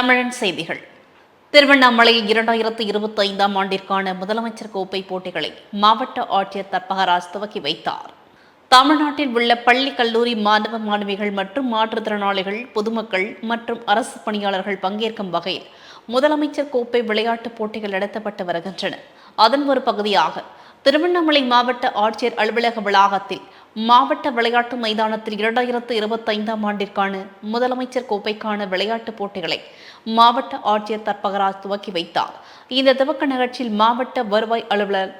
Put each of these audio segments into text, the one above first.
தமிழன் செய்திகள். திருவண்ணாமலையில் இரண்டாயிரத்து இருபத்தி ஐந்தாம் ஆண்டிற்கான முதலமைச்சர் கோப்பை போட்டிகளை மாவட்ட ஆட்சியர் தற்பகராஜ் துவக்கி வைத்தார். தமிழ்நாட்டில் உள்ள பள்ளி கல்லூரி மாணவ மாணவிகள் மற்றும் மாற்றுத்திறனாளிகள் பொதுமக்கள் மற்றும் அரசு பணியாளர்கள் பங்கேற்கும் வகையில் முதலமைச்சர் கோப்பை விளையாட்டுப் போட்டிகள் நடத்தப்பட்டு வருகின்றன. அதன் ஒரு பகுதியாக திருவண்ணாமலை மாவட்ட ஆட்சியர் அலுவலக வளாகத்தில் மாவட்ட விளையாட்டு மைதானத்தில் இரண்டாயிரத்து இருபத்தைந்தாம் ஆண்டிற்கான முதலமைச்சர் கோப்பைக்கான விளையாட்டுப் போட்டிகளை மாவட்ட ஆட்சியர் தற்பகராஜ் துவக்கி வைத்தார். இந்த துவக்க நிகழ்ச்சியில் மாவட்ட வருவாய் அலுவலர்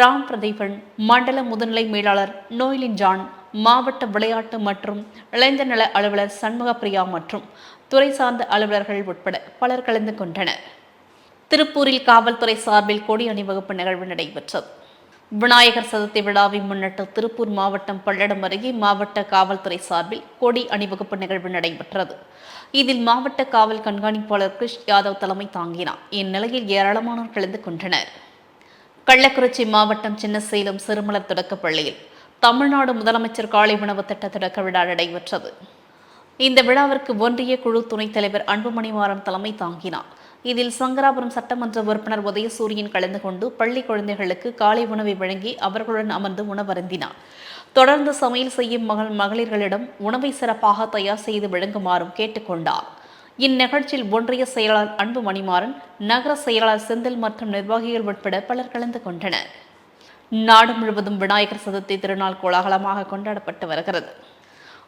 ராம் பிரதீபன் மண்டல முதுநிலை மேலாளர் நோயிலின் ஜான் மாவட்ட விளையாட்டு மற்றும் இளைஞர் நல அலுவலர் சண்முகப்பிரியா மற்றும் துறை சார்ந்த அலுவலர்கள் உட்பட பலர் கலந்து கொண்டனர். திருப்பூரில் காவல்துறை சார்பில் கொடி அணிவகுப்பு நிகழ்வு நடைபெற்றது. விநாயகர் சதுர்த்தி விழாவை முன்னிட்டு திருப்பூர் மாவட்டம் பல்லடம் அருகே மாவட்ட காவல்துறை சார்பில் கொடி அணிவகுப்பு நிகழ்வு நடைபெற்றது. இதில் மாவட்ட காவல் கண்காணிப்பாளர் கிருஷ் யாதவ் தலைமை தாங்கினார். இந்நிலையில் ஏராளமானோர் கலந்து கொண்டனர். கள்ளக்குறிச்சி மாவட்டம் சின்னசேலம் சிறுமலர் தொடக்கப்பள்ளியில் தமிழ்நாடு முதலமைச்சர் காலை உணவு திட்ட தொடக்க விழா நடைபெற்றது. இந்த விழாவிற்கு ஒன்றிய குழு துணைத் தலைவர் அன்புமணி தலைமை தாங்கினார். இதில் சங்கராபுரம் சட்டமன்ற உறுப்பினர் உதயசூரியன் கலந்து கொண்டு பள்ளி குழந்தைகளுக்கு காலை உணவை வழங்கி அவர்களுடன் அமர்ந்து உணவருந்தினார். தொடர்ந்து சமையல் செய்யும் மகள் மகளிர்களிடம் உணவை சிறப்பாக தயார் செய்து வழங்குமாறும் கேட்டுக்கொண்டார். இந்நிகழ்ச்சியில் ஒன்றிய செயலாளர் அன்பு மணிமாறன் நகர செயலாளர் செந்தில் மற்றும் நிர்வாகிகள் உட்பட பலர் கலந்து கொண்டனர். நாடு முழுவதும் விநாயகர் சதுர்த்தி திருநாள் கோலாகலமாக கொண்டாடப்பட்டு வருகிறது.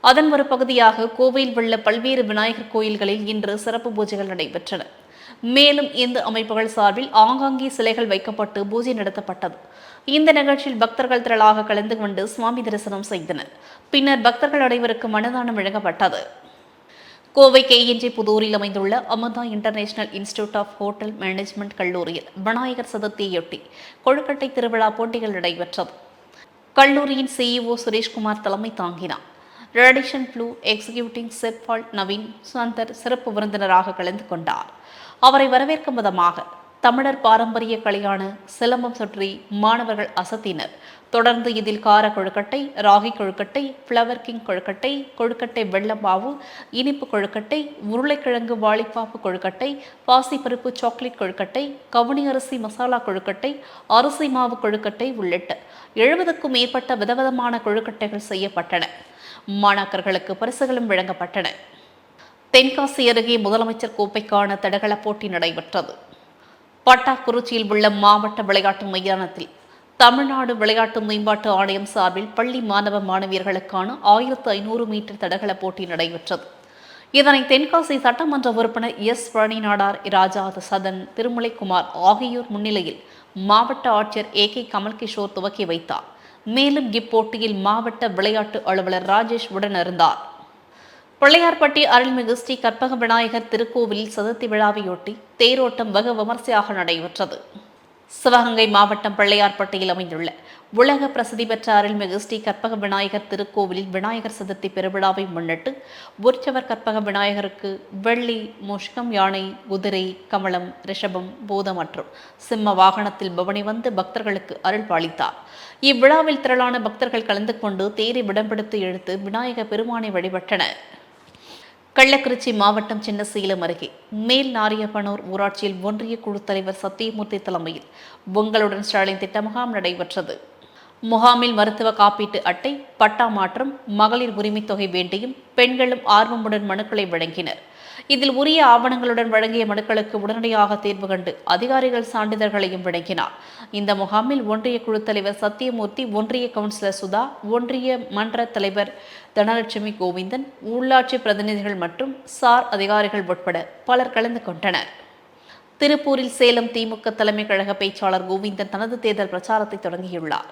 அதன் ஒரு பகுதியாக கோவையில் உள்ள பல்வேறு விநாயகர் கோயில்களில் இன்று சிறப்பு பூஜைகள் நடைபெற்றன. மேலும் இந்து அமைப்புகள் சார்பில் ஆங்காங்கே சிலைகள் வைக்கப்பட்டு பூஜை நடத்தப்பட்டது. இந்த நிகழ்ச்சியில் பக்தர்கள் திரளாக கலந்து கொண்டு சுவாமி தரிசனம் செய்தனர். பின்னர் பக்தர்கள் அனைவருக்கும் மனதானம் வழங்கப்பட்டது. கோவை கேஎன்ஜி புதூரில் அமைந்துள்ள Amutha international institute of hotel management கல்லூரியில் விநாயகர் சதுர்த்தியொட்டி கொழுக்கட்டை திருவிழா போட்டிகள் நடைபெற்றது. கல்லூரியின் சிஇஓ சுரேஷ்குமார் தலைமை தாங்கினார். ரேடிஷன் ப்ளூ எக்ஸிகியூட்டிங் செட்பால் நவீன் சுந்தர் சிறப்பு விருந்தினராக கலந்து கொண்டார். அவரை வரவேற்கும் விதமாக தமிழர் பாரம்பரிய கலையான சிலம்பம் சுற்றி மாணவர்கள் அசத்தினர். தொடர்ந்து இதில் கார கொழுக்கட்டை ராகி கொழுக்கட்டை ஃப்ளவர் கிங் கொழுக்கட்டை கொழுக்கட்டை வெள்ளமாவு இனிப்பு கொழுக்கட்டை உருளைக்கிழங்கு வாளிப்பாப்பு கொழுக்கட்டை பாசிப்பருப்பு சாக்லேட் கொழுக்கட்டை கவுனி அரிசி மசாலா கொழுக்கட்டை அரிசி மாவு கொழுக்கட்டை உள்ளிட்ட எழுபதுக்கும் மேற்பட்ட விதவிதமான கொழுக்கட்டைகள் செய்யப்பட்டன. மாணாக்கர்களுக்கு பரிசுகளும் வழங்கப்பட்டன. தென்காசி அருகே முதலமைச்சர் கோப்பைக்கான தடகள போட்டி நடைபெற்றது. பட்டாக்குறிச்சியில் உள்ள மாவட்ட விளையாட்டு மைதானத்தில் தமிழ்நாடு விளையாட்டு மேம்பாட்டு ஆணையம் சார்பில் பள்ளி மாணவ மாணவியர்களுக்கான ஆயிரத்து ஐநூறு மீட்டர் தடகள போட்டி நடைபெற்றது. இதனை தென்காசி சட்டமன்ற உறுப்பினர் எஸ் பழனி நாடார் சதன் திருமலைக்குமார் ஆகியோர் முன்னிலையில் மாவட்ட ஆட்சியர் ஏ கே கமல்கிஷோர் துவக்கி வைத்தார். மேலும் இப்போட்டியில் மாவட்ட விளையாட்டு அலுவலர் ராஜேஷ் உடனிருந்தார். பிள்ளையார்பட்டி அருள்மிகு ஸ்ரீ கற்பக விநாயகர் திருக்கோவிலில் சதுர்த்தி விழாவையொட்டி தேரோட்டம் வெகு விமர்சையாக நடைபெற்றது. சிவகங்கை மாவட்டம் பிள்ளையார்பட்டியில் அமைந்துள்ள உலக பிரசித்தி பெற்ற அருள்மிகு ஸ்ரீ கற்பக விநாயகர் திருக்கோவிலில் விநாயகர் சதுர்த்தி பெருவிழாவை முன்னிட்டு உற்சவர் கற்பக விநாயகருக்கு வெள்ளி முஷ்கம் யானை குதிரை கமலம் ரிஷபம் பூதம் மற்றும் சிம்ம வாகனத்தில் பவனி வந்து பக்தர்களுக்கு அருள் பாலித்தார். இவ்விழாவில் திரளான பக்தர்கள் கலந்து கொண்டு தேரை விடம்பிடித்து இழுத்து விநாயக பெருமானை வழிபட்டனர். கள்ளக்குறிச்சி மாவட்டம் சின்னசேலம் அருகே மேல் நாரியப்பனூர் ஊராட்சியில் ஒன்றிய குழு தலைவர் சத்தியமூர்த்தி தலைமையில் பொங்கலுடன் ஸ்டாலின் திட்ட முகாம் நடைபெற்றது. முகாமில் மருத்துவ காப்பீட்டு அட்டை பட்டா மாற்றம் மகளிர் உரிமைத் தொகை வேண்டியும் பெண்களும் ஆர்வமுடன் மனுக்களை வழங்கினர். இதில் உரிய ஆவணங்களுடன் வழங்கிய மனுக்களுக்கு உடனடியாக தீர்வு கண்டு அதிகாரிகள் சான்றிதழ்களையும் வழங்கினார். இந்த முகாமில் ஒன்றிய குழு தலைவர் சத்தியமூர்த்தி ஒன்றிய கவுன்சிலர் சுதா ஒன்றிய மன்ற தலைவர் தனலட்சுமி கோவிந்தன் உள்ளாட்சி பிரதிநிதிகள் மற்றும் சார் அதிகாரிகள் உட்பட பலர் கலந்து கொண்டனர். திருப்பூரில் சேலம் திமுக தலைமை கழக பேச்சாளர் கோவிந்தன் தனது தேர்தல் பிரச்சாரத்தை தொடங்கியுள்ளார்.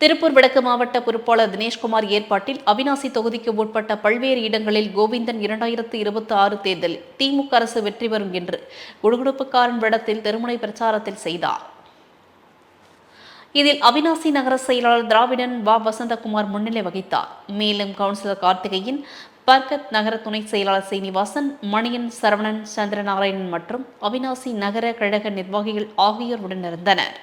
திருப்பூர் வடக்கு மாவட்ட பொறுப்பாளர் தினேஷ்குமார் ஏற்பாட்டில் அவினாசி தொகுதிக்கு உட்பட்ட பல்வேறு இடங்களில் கோவிந்தன் இரண்டாயிரத்து இருபத்தி ஆறு தேர்தலில் திமுக அரசு வெற்றி பெறும் என்று குடுகுடுப்புக்காரன் விடத்தில் திருமுனை பிரச்சாரத்தில் செய்தார். இதில் அவினாசி நகர செயலாளர் திராவிடன் வா. வசந்தகுமார் முன்னிலை வகித்தார். மேலும் கவுன்சிலர் கார்த்திகையின் பர்கத் நகர துணை செயலாளர் சீனிவாசன் மணியன் சரவணன் சந்திரநாராயணன் மற்றும் அவினாசி நகர கழக நிர்வாகிகள் ஆகியோர் உடனிருந்தனர்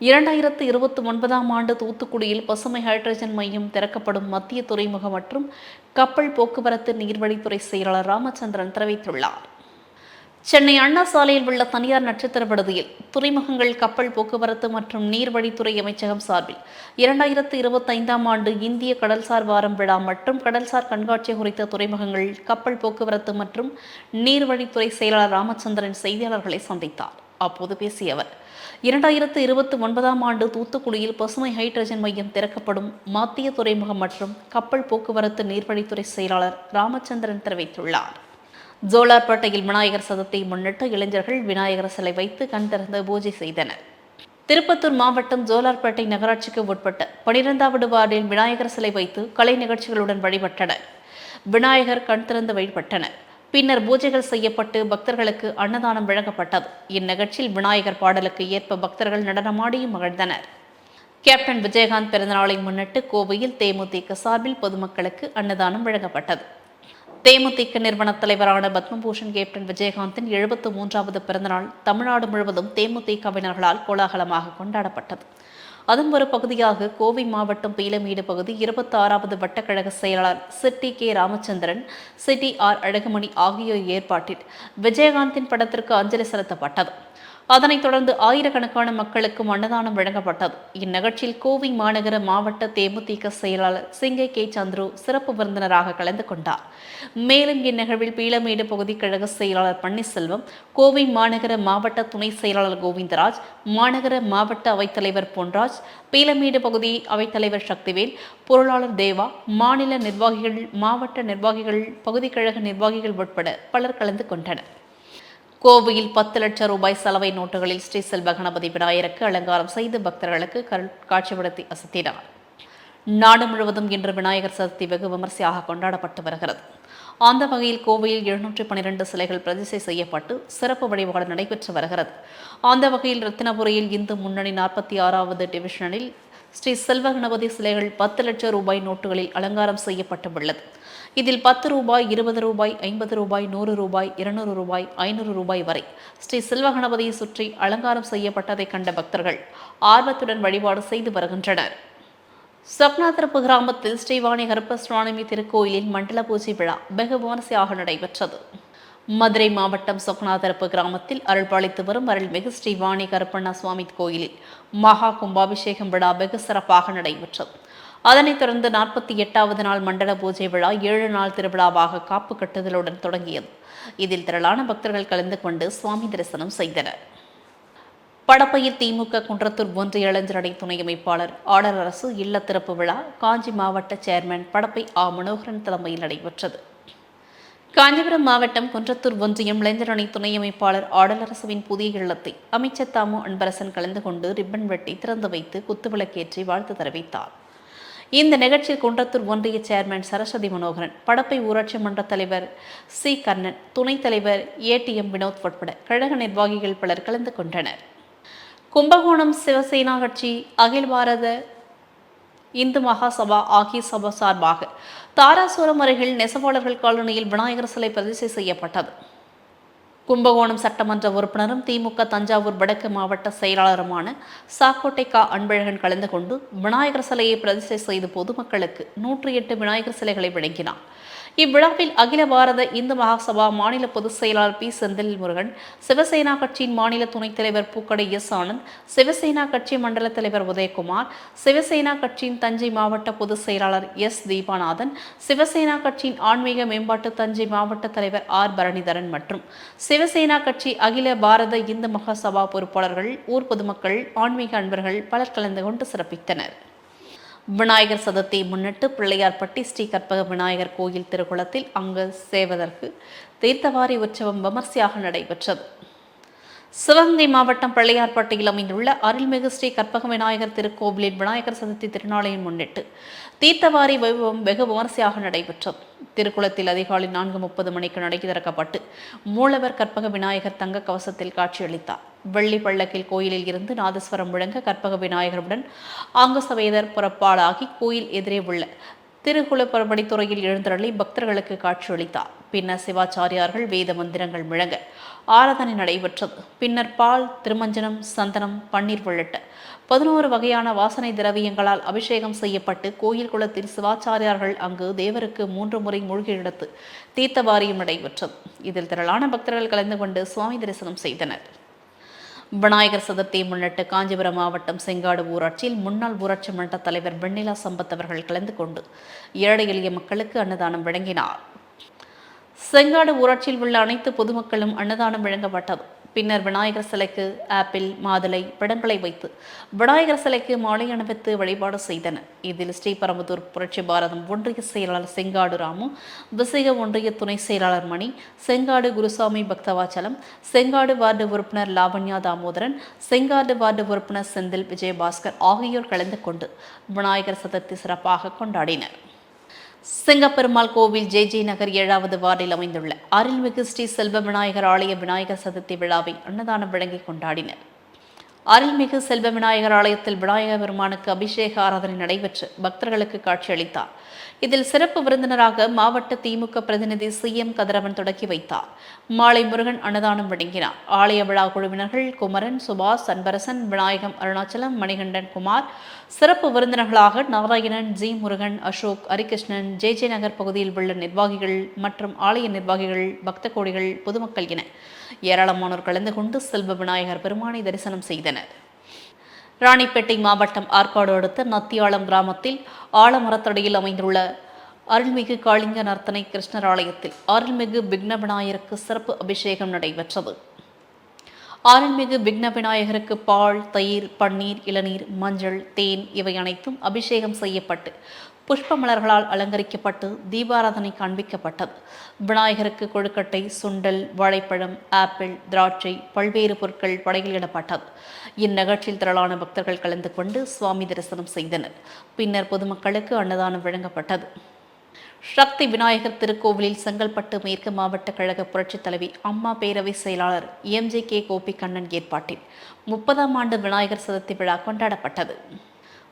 இரண்டாயிரத்து இருபத்தி ஒன்பதாம் ஆண்டு தூத்துக்குடியில் பசுமை ஹைட்ரஜன் மையம் திறக்கப்படும் மத்திய துறைமுகம் மற்றும் கப்பல் போக்குவரத்து நீர்வழித்துறை செயலாளர் ராமச்சந்திரன் தெரிவித்துள்ளார் சென்னை அண்ணா சாலையில் உள்ள தனியார் நட்சத்திர விடுதியில் துறைமுகங்கள் கப்பல் போக்குவரத்து மற்றும் நீர்வழித்துறை அமைச்சகம் சார்பில் இரண்டாயிரத்து இருபத்தைந்தாம் ஆண்டு இந்திய கடல்சார் வாரம் விழா மற்றும் கடல்சார் கண்காட்சி குறித்த துறைமுகங்கள் கப்பல் போக்குவரத்து மற்றும் நீர்வழித்துறை செயலாளர் ராமச்சந்திரன் செய்தியாளர்களை சந்தித்தார். அப்போது பேசிய அவர் இரண்டாயிரத்து இருபத்தி ஒன்பதாம் ஆண்டு தூத்துக்குடியில் பசுமை ஹைட்ரஜன் மையம் திறக்கப்படும் மத்திய துறைமுகம் மற்றும் கப்பல் போக்குவரத்து நீர்வழித்துறை செயலாளர் ராமச்சந்திரன் தெரிவித்துள்ளார். ஜோலார்பேட்டையில் விநாயகர் சதத்தை முன்னிட்டு இளைஞர்கள் விநாயகர் சிலை வைத்து கண் திறந்து பூஜை செய்தனர். திருப்பத்தூர் மாவட்டம் ஜோலார்பேட்டை நகராட்சிக்கு உட்பட்ட பனிரெண்டாவது வார்டில் விநாயகர் சிலை வைத்து கலை நிகழ்ச்சிகளுடன் வழிபட்டனர். விநாயகர் கண் திறந்து வழிபட்டனர். பின்னர் பூஜைகள் செய்யப்பட்டு பக்தர்களுக்கு அன்னதானம் வழங்கப்பட்டது. இந்நிகழ்ச்சியில் விநாயகர் பாடலுக்கு ஏற்ப பக்தர்கள் நடனமாடியும் மகிழ்ந்தனர். கேப்டன் விஜயகாந்த் பிறந்தநாளை முன்னிட்டு கோவையில் தேமுதிக சார்பில் பொதுமக்களுக்கு அன்னதானம் வழங்கப்பட்டது. தேமுதிக நிறுவன தலைவரான பத்மபூஷன் கேப்டன் விஜயகாந்தின் எழுபத்து மூன்றாவது பிறந்தநாள் தமிழ்நாடு முழுவதும் தேமுதிகவினர்களால் கோலாகலமாக கொண்டாடப்பட்டது. அதன் ஒரு பகுதியாக கோவை மாவட்டம் பீலமேடு பகுதி இருபத்தி ஆறாவது வட்டக்கழக செயலாளர் city K Ramachandran city R Azhagumani ஆகியோர் ஏற்பாட்டில் விஜயகாந்தின் படத்திற்கு அஞ்சலி செலுத்தப்பட்டது. அதனைத் தொடர்ந்து ஆயிரக்கணக்கான மக்களுக்கும் அன்னதானம் வழங்கப்பட்டது. இந்நிகழ்ச்சியில் கோவை மாநகர மாவட்ட தேமுதிக செயலாளர் சிங்கை கே. சந்துரு சிறப்பு விருந்தினராக கலந்து கொண்டார். மேலும் இந்நிகழ்வில் பீளமேடு பகுதி கழக செயலாளர் பன்னீர்செல்வம் கோவை மாநகர மாவட்ட துணை செயலாளர் கோவிந்தராஜ் மாநகர மாவட்ட அவைத்தலைவர் பொன்ராஜ் பீளமேடு பகுதி அவைத்தலைவர் சக்திவேல் பொருளாளர் தேவா மாநில நிர்வாகிகள் மாவட்ட நிர்வாகிகள் பகுதி கழக நிர்வாகிகள் உட்பட பலர் கலந்து கொண்டனர். கோவையில் பத்து லட்சம் ரூபாய் சலவை நோட்டுகளில் ஸ்ரீ செல்வ கணபதி விநாயகருக்கு அலங்காரம் செய்து பக்தர்களுக்கு காட்சிப்படுத்தி அசத்தினார். நாடு முழுவதும் இன்று விநாயகர் சதுர்த்தி வெகு விமர்சையாக கொண்டாடப்பட்டு வருகிறது. அந்த வகையில் கோவையில் எழுநூற்றி பன்னிரண்டு சிலைகள் பிரதிஷ்டை செய்யப்பட்டு சிறப்பு வழிபாடு நடைபெற்று வருகிறது. அந்த வகையில் ரத்தினபுரியில் இந்து முன்னணி நாற்பத்தி ஆறாவது டிவிஷனில் ஸ்ரீ செல்வ கணபதி சிலைகள் பத்து லட்சம் ரூபாய் நோட்டுகளில் அலங்காரம் செய்யப்பட்டுள்ளது இதில் பத்து ரூபாய் இருபது ரூபாய் ஐம்பது ரூபாய் நூறு ரூபாய் இருநூறு ரூபாய் ஐநூறு ரூபாய் வரை. ஸ்ரீ செல்வகணபதியை சுற்றி அலங்காரம் செய்யப்பட்டதை கண்ட பக்தர்கள் ஆர்வத்துடன் வழிபாடு செய்து வருகின்றனர். சொப்னாதரப்பு கிராமத்தில் ஸ்ரீவாணி கருப்பஸ்வாமி திருக்கோயிலின் மண்டல பூஜை விழா வெகு விமரிசையாக நடைபெற்றது. மதுரை மாவட்டம் சொக்னாதரப்பு கிராமத்தில் அருள்பாளித்து வரும் அருள்மிகு ஸ்ரீவாணி கருப்பண்ணா சுவாமி கோயிலில் மகா கும்பாபிஷேகம் விழா வெகு சிறப்பாக நடைபெற்றது. அதனைத் தொடர்ந்து நாற்பத்தி எட்டாவது நாள் மண்டல பூஜை விழா ஏழு நாள் திருவிழாவாக காப்பு கட்டுதலுடன் தொடங்கியது. இதில் திரளான பக்தர்கள் கலந்து கொண்டு சுவாமி தரிசனம் செய்தனர். படப்பையில் திமுக குன்றத்தூர் ஒன்றிய இளைஞரணி துணை அமைப்பாளர் ஆடர் அரசு இல்ல திறப்பு விழா காஞ்சி மாவட்ட சேர்மன் படப்பை ஆ. மனோகரன் தலைமையில் நடைபெற்றது. காஞ்சிபுரம் மாவட்டம் குன்றத்தூர் ஒன்றியம் இளைஞரணி துணை அமைப்பாளர் ஆடலரசுவின் புதிய இல்லத்தை அமைச்சர் தாமு அன்பரசன் கலந்து கொண்டு ரிப்பன் வெட்டி திறந்து வைத்து குத்துவிளக்கேற்றி வாழ்த்து தெரிவித்தார். இந்த நிகழ்ச்சியில் குன்றத்தூர் ஒன்றிய சேர்மன் சரஸ்வதி மனோகரன் படப்பை ஊராட்சி மன்ற தலைவர் சி. கண்ணன் துணைத் தலைவர் ஏடிஎம் வினோத் உட்பட கழக நிர்வாகிகள் பலர் கலந்து கொண்டனர். கும்பகோணம் சிவசேனா கட்சி அகில் பாரத இந்து மகாசபா ஆகிய சபா சார்பாக தாராசுரம் அருகில் நெசவாளர்கள் காலனியில் விநாயகர் சிலை பிரதிஷ்டை செய்யப்பட்டது. கும்பகோணம் சட்டமன்ற உறுப்பினரும் திமுக தஞ்சாவூர் வடக்கு மாவட்ட செயலாளருமான சாக்கோட்டை கா அன்பழகன் கலந்து கொண்டு விநாயகர் சிலையை பிரதிஷ்டை செய்து பொதுமக்களுக்கு நூற்றி எட்டு விநாயகர் சிலைகளை வழங்கினார். இவ்விழாவில் அகில பாரத இந்து மகாசபா மாநில பொதுச் செயலாளர் பி. செந்தில் முருகன் சிவசேனா கட்சியின் மாநில துணைத் தலைவர் பூக்கடை எஸ். ஆனந்த் சிவசேனா கட்சி மண்டல தலைவர் உதயகுமார் சிவசேனா கட்சியின் தஞ்சை மாவட்ட பொதுச் செயலாளர் எஸ். தீபாநாதன் சிவசேனா கட்சியின் ஆன்மீக மேம்பாட்டு தஞ்சை மாவட்ட தலைவர் ஆர். பரணிதரன் மற்றும் சிவசேனா கட்சி அகில பாரத இந்து மகாசபா பொறுப்பாளர்கள் ஊர் பொதுமக்கள் ஆன்மீக அன்பர்கள் பலர் கலந்து கொண்டு சிறப்பித்தனர். விநாயகர் சதத்தை முன்னிட்டு பிள்ளையார்பட்டி ஸ்ரீ கற்பக விநாயகர் கோயில் திருக்குளத்தில் அங்கு சேவதற்கு தீர்த்தவாரி உற்சவம் விமர்சையாக நடைபெற்றது. சிவகங்கை மாவட்டம் பிள்ளையார்பட்டியில் அமைந்துள்ள அருள்மிகு ஸ்ரீ கற்பக விநாயகர் திருக்கோவிலில் விநாயகர் சதுர்த்தி திருநாளையை முன்னிட்டு தீர்த்தவாரி வைபவம் வெகு விமர்சையாக நடைபெற்றது. திருக்குளத்தில் அதிகாலை நான்கு முப்பது மணிக்கு நடை திறக்கப்பட்டு மூலவர் கற்பக விநாயகர் தங்க கவசத்தில் காட்சியளித்தார். வெள்ளி பள்ளக்கில் கோயிலில் இருந்து நாதஸ்வரம் முழங்க கற்பக விநாயகருடன் ஆங்கசவேதர் புறப்பாடாகி கோயில் எதிரே உள்ள திருகுலப்பரம்படித்துறையில் எழுந்தருளி பக்தர்களுக்கு காட்சியளித்தார். பின்னர் சிவாச்சாரியார்கள் வேத மந்திரங்கள் முழங்க ஆராதனை நடைபெற்றது. பின்னர் பால் திருமஞ்சனம் சந்தனம் பன்னீர் உள்ளிட்ட பதினோரு வகையான வாசனை திரவியங்களால் அபிஷேகம் செய்யப்பட்டு கோயில் குளத்தில் சிவாச்சாரியார்கள் அங்கு தேவருக்கு மூன்று முறை மூழ்கி எடுத்து தீர்த்தவாரியம் நடைபெற்றது. இதில் திரளான பக்தர்கள் கலந்து கொண்டு சுவாமி தரிசனம் செய்தனர். விநாயகர் சதுர்த்தியை முன்னிட்டு காஞ்சிபுரம் மாவட்டம் செங்காடு ஊராட்சியில் முன்னாள் ஊராட்சி மன்ற தலைவர் வெண்ணிலா சம்பத் அவர்கள் கலந்து கொண்டு ஏழை எளிய மக்களுக்கு அன்னதானம் வழங்கினார். செங்காடு ஊராட்சியில் உள்ள அனைத்து பொதுமக்களும் அன்னதானம் வழங்கப்பட்டது. பின்னர் விநாயகர் சிலைக்கு ஆப்பிள் மாதுளை படங்களை வைத்து விநாயகர் சிலைக்கு மாலை அணிவித்து வழிபாடு செய்தனர். இதில் ஸ்ரீபரம்புதூர் புரட்சி பாரதம் ஒன்றிய செயலாளர் செங்காடு ராமு விசேக ஒன்றிய துணை செயலாளர் மணி செங்காடு குருசாமி பக்தவாச்சலம் செங்காடு வார்டு உறுப்பினர் லாவண்யா தாமோதரன் செங்காடு வார்டு உறுப்பினர் செந்தில் விஜயபாஸ்கர் ஆகியோர் கலந்து கொண்டு விநாயகர் சதுர்த்தி சிறப்பாக கொண்டாடினர். சிங்கப்பெருமாள் கோவில் ஜே ஜே நகர் ஏழாவது வார்டில் அமைந்துள்ள அருள்மிகு ஸ்ரீ செல்வ விநாயகர் ஆலய விநாயகர் சதுர்த்தி விழாவை அன்னதானம் வழங்கி கொண்டாடினர். அருள்மிகு செல்வ விநாயகர் ஆலயத்தில் விநாயகர் பெருமானுக்கு அபிஷேக ஆராதனை நடைபெற்று பக்தர்களுக்கு காட்சியளித்தார். இதில் சிறப்பு விருந்தினராக மாவட்ட திமுக பிரதிநிதி சி எம் கதிரவன் தொடக்கி வைத்தார். மாலை முருகன் அன்னதானம் வழங்கினார். ஆலய விழா குழுவினர்கள் குமரன் சுபாஷ் அன்பரசன் விநாயகம் அருணாச்சலம் மணிகண்டன் குமார் சிறப்பு விருந்தினர்களாக Narayanan G. Murugan Ashok Harikrishnan J. J. Nagar பகுதியில் உள்ள நிர்வாகிகள் மற்றும் ஆலய நிர்வாகிகள் பக்த கோடிகள் பொதுமக்கள் என ஏராளமானோர் கலந்து கொண்டு செல்வ விநாயகர் பெருமானை தரிசனம் செய்தனர். ராணிப்பேட்டை மாவட்டம் ஆற்காடு அடுத்த நத்தியாளம் கிராமத்தில் ஆலமரத்தடியில் அமைந்துள்ள அருள்மிகு காளிங்க நர்த்தனை கிருஷ்ணர் ஆலயத்தில் அருள்மிகு விக்ன விநாயகருக்கு சிறப்பு அபிஷேகம் நடைபெற்றது. அருள்மிகு விக்ன விநாயகருக்கு பால் தயிர் பன்னீர் இளநீர் மஞ்சள் தேன் இவை அனைத்தும் அபிஷேகம் செய்யப்பட்டு புஷ்ப மலர்களால் அலங்கரிக்கப்பட்டு தீபாராதனை காண்பிக்கப்பட்டது. விநாயகருக்கு கொழுக்கட்டை சுண்டல் வாழைப்பழம் ஆப்பிள் திராட்சை பல்வேறு பொருட்கள் படையிலிடப்பட்டது. இந்நிகழ்ச்சியில் திரளான பக்தர்கள் கலந்து கொண்டு சுவாமி தரிசனம் செய்தனர். பின்னர் பொதுமக்களுக்கு அன்னதானம் வழங்கப்பட்டது. சக்தி விநாயகர் திருக்கோவிலில் செங்கல்பட்டு மேற்கு மாவட்ட கழக புரட்சித் தலைவி அம்மா பேரவை செயலாளர் எம்ஜே கே கோபி கண்ணன் ஏற்பாட்டில் முப்பதாம் ஆண்டு விநாயகர் சதுர்த்தி விழா கொண்டாடப்பட்டது.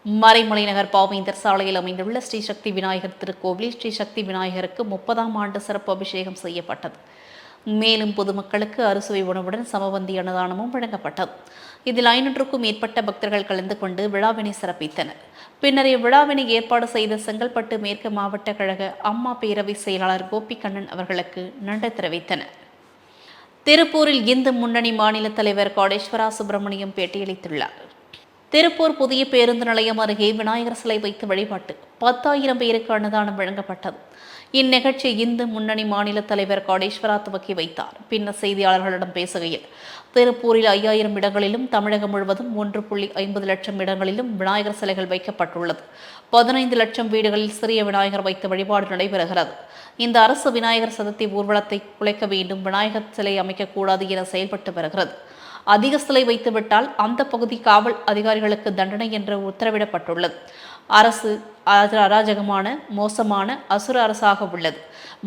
மறைமலை நகர் பாவேந்தர் சாலையில் அமைந்துள்ள ஸ்ரீ சக்தி விநாயகர் திருக்கோவிலில் ஸ்ரீ சக்தி விநாயகருக்கு முப்பதாம் ஆண்டு சிறப்பு அபிஷேகம் செய்யப்பட்டது. மேலும் பொதுமக்களுக்கு அறுசுவை உணவுடன் சமபந்தி அன்னதானமும் வழங்கப்பட்டது. இதில் ஐநூற்றுக்கும் மேற்பட்ட பக்தர்கள் கலந்து கொண்டு விழாவினை சிறப்பித்தனர். பின்னர் இவ்விழாவினை ஏற்பாடு செய்த செங்கல்பட்டு மேற்கு மாவட்ட கழக அம்மா பேரவை செயலாளர் கோபிகண்ணன் அவர்களுக்கு நன்றி தெரிவித்தனர். திருப்பூரில் இந்து முன்னணி மாநில தலைவர் கோடேஸ்வரா சுப்பிரமணியம் பேட்டியளித்துள்ளார். திருப்பூர் புதிய பேருந்து நிலையம் அருகே விநாயகர் சிலை வைத்து வழிபாட்டு பத்தாயிரம் பேருக்கு அன்னதானம் வழங்கப்பட்டது. இந்நிகழ்ச்சி இந்து முன்னணி மாநில தலைவர் காடேஸ்வரா துவக்கி வைத்தார். பின்னர் செய்தியாளர்களிடம் பேசுகையில் திருப்பூரில் ஐயாயிரம் இடங்களிலும் தமிழகம் முழுவதும் ஒன்று புள்ளி ஐம்பது லட்சம் இடங்களிலும் விநாயகர் சிலைகள் வைக்கப்பட்டுள்ளது. பதினைந்து லட்சம் வீடுகளில் சிறிய விநாயகர் வைத்து வழிபாடு நடைபெறுகிறது. இந்த அரசு விநாயகர் சதுர்த்தி ஊர்வலத்தை குலைக்க வேண்டும் விநாயகர் சிலை அமைக்கக்கூடாது என செயல்பட்டு வருகிறது. அதிக சிலை வைத்துவிட்டால் அந்த பகுதி காவல் அதிகாரிகளுக்கு தண்டனை என்று உத்தரவிடப்பட்டுள்ளது. அரசு அராஜகமான மோசமான அசுர அரசாக உள்ளது.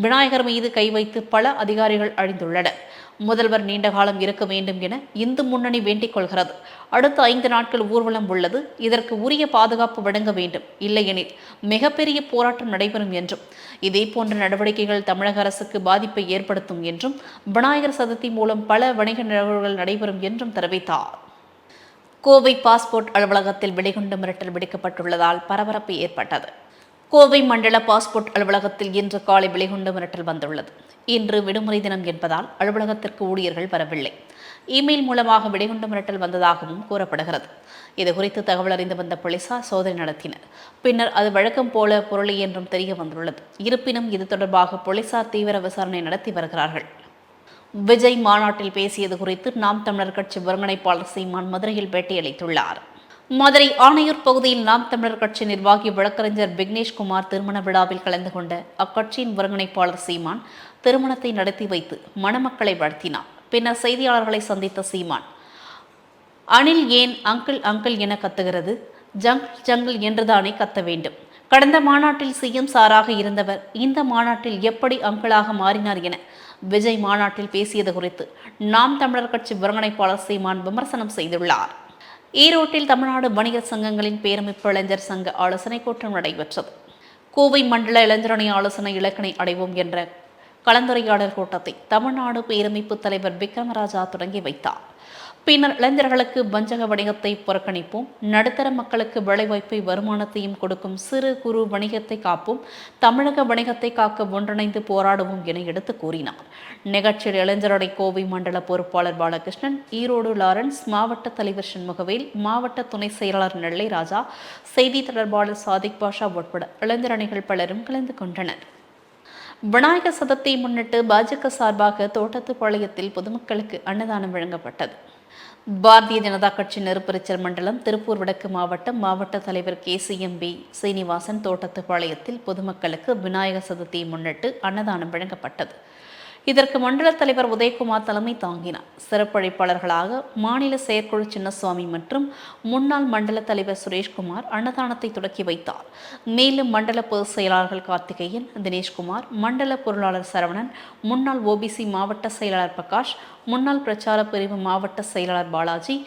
விநாயகர் மீது கை வைத்து பல அதிகாரிகள் அழிந்துள்ளனர். முதல்வர் நீண்ட காலம் இருக்க வேண்டும் என இந்து முன்னணி வேண்டிக் கொள்கிறது. அடுத்த ஐந்து நாட்கள் ஊர்வலம் உள்ளது. இதற்கு உரிய பாதுகாப்பு வழங்க வேண்டும். இல்லையெனில் மிகப்பெரிய போராட்டம் நடைபெறும் என்றும் இதே போன்ற நடவடிக்கைகள் தமிழக அரசுக்கு பாதிப்பை ஏற்படுத்தும் என்றும் விநாயகர் சதுர்த்தி மூலம் பல வணிக நிகழ்வுகள் நடைபெறும் என்றும் தெரிவித்தார். கோவை பாஸ்போர்ட் அலுவலகத்தில் வெடிகுண்டு மிரட்டல் விடுக்கப்பட்டுள்ளதால் பரபரப்பு ஏற்பட்டது. கோவை மண்டல பாஸ்போர்ட் அலுவலகத்தில் இன்று காலை வெடிகுண்டு மிரட்டல் வந்துள்ளது. இன்று விடுமுறை தினம் என்பதால் அலுவலகத்திற்கு ஊழியர்கள் வரவில்லை. இமெயில் மூலமாக வெடிகுண்டு மிரட்டல் வந்ததாகவும் கூறப்படுகிறது. இதுகுறித்து தகவல் அறிந்து வந்த போலீசார் சோதனை நடத்தினர். பின்னர் அது வழக்கம் போல பொருளை என்றும் தெரிய வந்துள்ளது. இருப்பினும் இது தொடர்பாக போலீசார் தீவிர விசாரணை நடத்தி வருகிறார்கள். விஜய் மாநாட்டில் பேசியது குறித்து நாம் தமிழர் கட்சி ஒருங்கிணைப்பாளர் சீமான் மதுரையில் பேட்டியளித்துள்ளார். மதுரை ஆணையூர் பகுதியில் நாம் தமிழர் கட்சி நிர்வாகி வழக்கறிஞர் விக்னேஷ்குமார் திருமண விழாவில் கலந்து கொண்ட அக்கட்சியின் ஒருங்கிணைப்பாளர் சீமான் திருமணத்தை நடத்தி வைத்து மணமக்களை வாழ்த்தினார். பின்னர் செய்தியாளர்களை சந்தித்த சீமான் அணில் ஏன் அங்கிள் அங்கிள் என கத்துகிறது? ஜங்கிள் ஜங்கிள் என்றுதானே கத்த வேண்டும். கடந்த மாநாட்டில் சிஎம் சாராக இருந்தவர் இந்த மாநாட்டில் எப்படி அங்கிளாக மாறினார் என விஜய் மாநாட்டில் பேசியது குறித்து நாம் தமிழர் கட்சி ஒருங்கிணைப்பாளர் சீமான் விமர்சனம் செய்துள்ளார். ஈரோட்டில் தமிழ்நாடு வணிகர் சங்கங்களின் பேரமைப்பு இளைஞர் சங்க ஆலோசனை கூட்டம் நடைபெற்றது. கோவை மண்டல இளைஞரணி ஆலோசனை இலக்கினை அடைவோம் என்ற கலந்துரையாடல் கூட்டத்தை தமிழ்நாடு பேரமைப்பு தலைவர் விக்ரமராஜா தொடங்கி வைத்தார். பின்னர் இளைஞர்களுக்கு வஞ்சக வணிகத்தை புறக்கணிப்போம். நடுத்தர மக்களுக்கு வேலைவாய்ப்பை வருமானத்தையும் கொடுக்கும் சிறு குறு வணிகத்தை காப்போம். தமிழக வணிகத்தை காக்க ஒன்றிணைந்து போராடுவோம் என எடுத்து கூறினார். நிகழ்ச்சியில் இளைஞரடை கோவை மண்டல பொறுப்பாளர் பாலகிருஷ்ணன் ஈரோடு லாரன்ஸ் மாவட்ட தலைவர் சண்முகவேல் மாவட்ட துணை செயலாளர் நெல்லை ராஜா செய்தி தொடர்பாளர் சாதிக் பாஷா உட்பட இளைஞரணிகள் பலரும் கலந்து கொண்டனர். விநாயகர் சதத்தை முன்னிட்டு பாஜக சார்பாக தோட்டத்துப்பாளையத்தில் பொதுமக்களுக்கு அன்னதானம் வழங்கப்பட்டது. பாரதிய ஜனதா கட்சி நெருப்பரிச்சல் மண்டலம் திருப்பூர் வடக்கு மாவட்டம் மாவட்ட தலைவர் K C M P Srinivasan தோட்டத்துப்பாளையத்தில் பொதுமக்களுக்கு விநாயகர் சதுர்த்தியை முன்னிட்டு அன்னதானம் வழங்கப்பட்டது. இதற்கு மண்டல தலைவர் உதயகுமார் தலைமை தாங்கினார். சிறப்பழைப்பாளர்களாக மாநில செயற்குழு சின்னசுவாமி மற்றும் முன்னாள் மண்டல தலைவர் சுரேஷ்குமார் அன்னதானத்தை தொடக்கி வைத்தார். மேலும் மண்டல பொதுச் செயலாளர்கள் கார்த்திகேயன் தினேஷ்குமார் மண்டல பொருளாளர் சரவணன் முன்னாள் ஓபிசி மாவட்ட செயலாளர் பிரகாஷ் முன்னாள் பிரச்சார பிரிவு மாவட்ட செயலாளர் பாலாஜி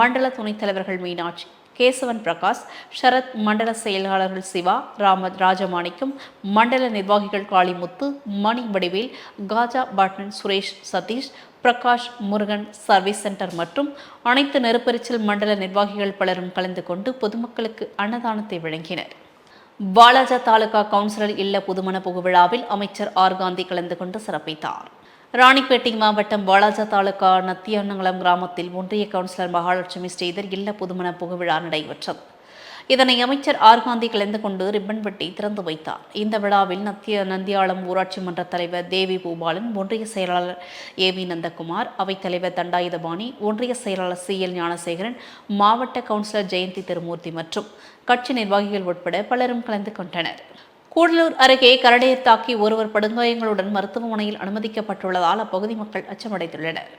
மண்டல துணைத் தலைவர்கள் மீனாட்சி கேசவன் பிரகாஷ் சரத் மண்டல செயலாளர்கள் சிவா ராம ராஜமாணிக்கம் மண்டல நிர்வாகிகள் காளிமுத்து மணி வடிவேல் காஜா பாட்டன் சுரேஷ் சதீஷ் பிரகாஷ் முருகன் சர்வீஸ் சென்டர் மற்றும் அனைத்து நெருப்பரிச்சல் மண்டல நிர்வாகிகள் பலரும் கலந்து கொண்டு பொதுமக்களுக்கு அன்னதானத்தை வழங்கினர். பாலாஜா தாலுகா கவுன்சிலர் இல்ல புதுமண புகுவிழாவில் அமைச்சர் ஆர் காந்தி கலந்து கொண்டு சிறப்பித்தார். ராணிப்பேட்டை மாவட்டம் வாலாஜா தாலுகா நத்தியானங்குளம் கிராமத்தில் ஒன்றிய கவுன்சிலர் மகாலட்சுமி ஸ்ரீதர் இல்ல புதுமண புகுவிழா நடைபெற்றது. இதனை அமைச்சர் ஆர். காந்தி கலந்து கொண்டு ரிப்பன் வெட்டி திறந்து வைத்தார். இந்த விழாவில் நத்திய நந்தியாளம் ஊராட்சி மன்ற தலைவர் தேவி பூபாலன் ஒன்றிய செயலாளர் ஏ. வி. நந்தகுமார் அவைத்தலைவர் தண்டாயுதபாணி ஒன்றிய செயலாளர் சி. எல். ஞானசேகரன் மாவட்ட கவுன்சிலர் ஜெயந்தி திருமூர்த்தி மற்றும் கட்சி நிர்வாகிகள் உட்பட பலரும் கலந்து கொண்டனர். கூடலூர் அருகே கரடையர் தாக்கி ஒருவர் படுகாயங்களுடன் மருத்துவமனையில் அனுமதிக்கப்பட்டுள்ளதால் அப்பகுதி மக்கள் அச்சமடைந்துள்ளனர்.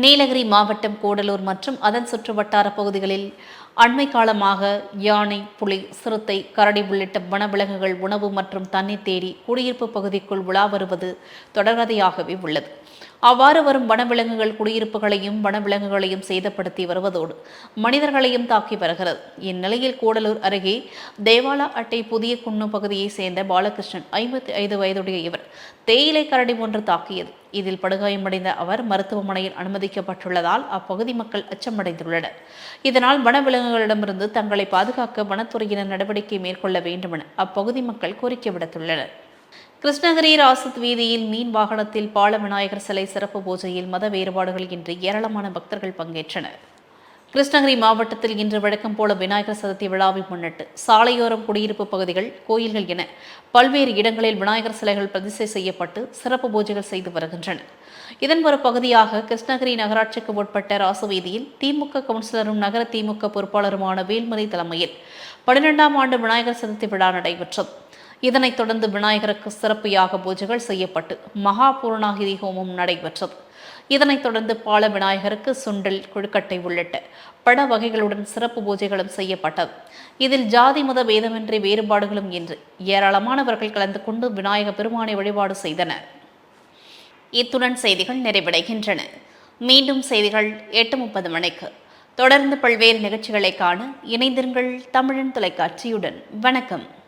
நீலகிரி மாவட்டம் கூடலூர் மற்றும் அதன் சுற்று வட்டார பகுதிகளில் அண்மை காலமாக யானை புலி சிறுத்தை கரடி உள்ளிட்ட வனவிலங்குகள் உணவு மற்றும் தண்ணீர் தேடி குடியிருப்பு பகுதிக்குள் உலா வருவது தொடர்கதையாகவே உள்ளது. அவ்வாறு வரும் வனவிலங்குகள் குடியிருப்புகளையும் வனவிலங்குகளையும் சேதப்படுத்தி வருவதோடு மனிதர்களையும் தாக்கி வருகிறது. இந்நிலையில் கூடலூர் அருகே தேவாலா அட்டை புதிய குன்னு பகுதியைச் சேர்ந்த பாலகிருஷ்ணன் ஐம்பத்தி ஐந்து வயதுடைய இவர் தேயிலை கரடி ஒன்று தாக்கியது. இதில் படுகாயமடைந்த அவர் மருத்துவமனையில் அனுமதிக்கப்பட்டுள்ளதால் அப்பகுதி மக்கள் அச்சமடைந்துள்ளனர். இதனால் வனவிலங்குகளிடமிருந்து தங்களை பாதுகாக்க வனத்துறையினர் நடவடிக்கை மேற்கொள்ள வேண்டுமென அப்பகுதி மக்கள் கோரிக்கை விடுத்துள்ளனர். கிருஷ்ணகிரி ராசத் வீதியில் மீன் வாகனத்தில் பால விநாயகர் சிலை சிறப்பு பூஜையில் மத வேறுபாடுகள் இன்றி ஏராளமான பக்தர்கள் பங்கேற்றனர். கிருஷ்ணகிரி மாவட்டத்தில் இன்று வழக்கம் போல விநாயகர் சதுர்த்தி விழாவை முன்னிட்டு சாலையோரம் குடியிருப்பு பகுதிகள் கோயில்கள் என பல்வேறு இடங்களில் விநாயகர் சிலைகள் பிரதிஷ்டை செய்யப்பட்டு சிறப்பு பூஜைகள் செய்து வருகின்றன. இதன் ஒரு பகுதியாக கிருஷ்ணகிரி நகராட்சிக்கு உட்பட்ட ராசவீதியில் திமுக கவுன்சிலரும் நகர திமுக பொறுப்பாளருமான வேல்முறை தலைமையில் பன்னிரெண்டாம் ஆண்டு விநாயகர் சதுர்த்தி விழா நடைபெற்றது. இதனைத் தொடர்ந்து விநாயகருக்கு சிறப்பு யாக பூஜைகள் செய்யப்பட்டு மகா பூர்ணாகிதி ஹோமம் நடைபெற்றது. இதனைத் தொடர்ந்து பால விநாயகருக்கு சுண்டல் கொழுக்கட்டை உள்ளிட்ட பட வகைகளுடன் சிறப்பு பூஜைகளும் செய்யப்பட்டது. இதில் ஜாதி மத வேதமின்றி வேறுபாடுகளும் இன்றி ஏராளமானவர்கள் கலந்து கொண்டு விநாயக பெருமானை வழிபாடு செய்தனர். இத்துடன் செய்திகள் நிறைவடைகின்றன. மீண்டும் செய்திகள் எட்டு முப்பது மணிக்கு. தொடர்ந்து பல்வேறு நிகழ்ச்சிகளை காண இணைந்திருங்கள் தமிழன் தொலைக்காட்சியுடன். வணக்கம்.